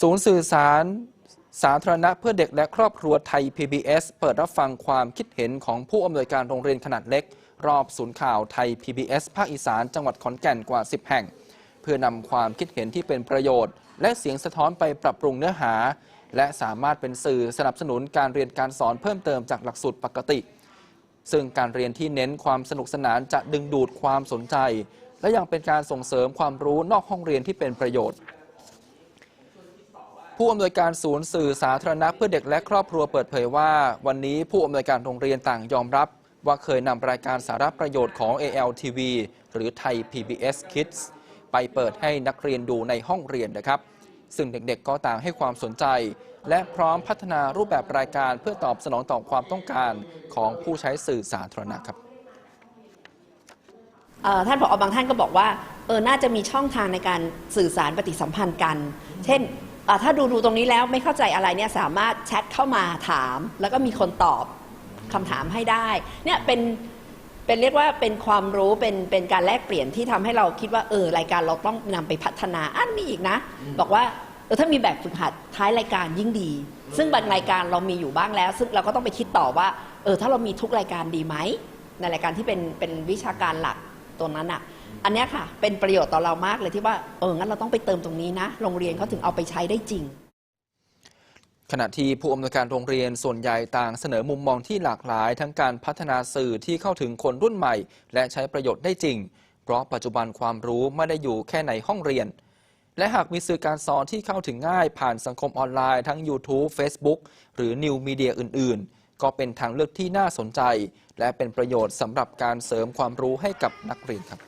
ศูนย์สื่อสารสาธารณะเพื่อเด็กและครอบครัวไทย PBS เปิดรับฟังความคิดเห็นของผู้อำนวยการโรงเรียนขนาดเล็ก รอบศูนย์ข่าวไทย PBS ภาคอีสานจังหวัดขอนแก่นกว่า 10 แห่ง เพื่อนำความคิดเห็นที่เป็นประโยชน์ และเสียงสะท้อนไปปรับปรุงเนื้อหา และสามารถเป็นสื่อสนับสนุนการเรียนการสอนเพิ่มเติมจากหลักสูตรปกติ ซึ่งการเรียนที่เน้นความสนุกสนานจะดึงดูดความสนใจ และยังเป็นการส่งเสริมความรู้นอกห้องเรียนที่เป็นประโยชน์ ผู้อำนวยการศูนย์สื่อสาธารณะเพื่อเด็กและครอบครัวเปิดเผยว่า วันนี้ผู้อำนวยการโรงเรียนต่างยอมรับ ว่าเคยนำรายการสาระประโยชน์ของ ALTV หรือไทย PBS Kids ไปเปิดให้นักเรียนดูในห้องเรียนนะครับ ซึ่งเด็กๆก็ต่างให้ความสนใจ และพร้อมพัฒนารูปแบบรายการเพื่อตอบสนองต่อความต้องการของผู้ใช้สื่อสาธารณะครับท่านผอบางท่านก็บอกว่าเออน่าจะมีช่องทางในการสื่อสารปฏิสัมพันธ์กัน เช่น ถ้าดูดูตรงนี้แล้วไม่เข้าใจอะไรเนี่ยสามารถแชทเข้ามาถาม แล้วก็มีคนตอบคำถามให้ได้เนี่ยเป็นเป็นเรียกว่าเป็นความรู้เป็นเป็นการแลกเปลี่ยนที่ทำให้เราคิดว่าเออรายการเราต้องนำไปพัฒนาอันมีอีกนะ บอกว่าเออถ้ามีแบบฝึกหัดท้ายรายการยิ่งดี ซึ่งบางรายการเรามีอยู่บ้างแล้ว ซึ่งเราก็ต้องไปคิดต่อว่าเออถ้าเรามีทุกรายการดีไหมในรายการที่เป็นเป็นวิชาการหลัก ตรงนั้นอะ อันเนี้ยค่ะ เป็นประโยชน์ต่อเรามากเลยที่ว่าเอองั้นเราต้องไปเติมตรงนี้นะ โรงเรียนเขาถึงเอาไปใช้ได้จริง ขณะที่ผู้อำนวยการโรงเรียนส่วนใหญ่ต่างเสนอมุมมองที่หลากหลาย ทั้งการพัฒนาสื่อที่เข้าถึงคนรุ่นใหม่ และใช้ประโยชน์ได้จริง เพราะปัจจุบันความรู้ไม่ได้อยู่แค่ในห้องเรียน และหากมีสื่อการสอนที่เข้าถึงง่ายผ่านสังคมออนไลน์ทั้ง YouTube Facebook หรือนิวมีเดียอื่น ๆ ก็เป็นทางเลือกที่น่าสนใจ และเป็นประโยชน์สำหรับการเสริมความรู้ให้กับนักเรียนครับ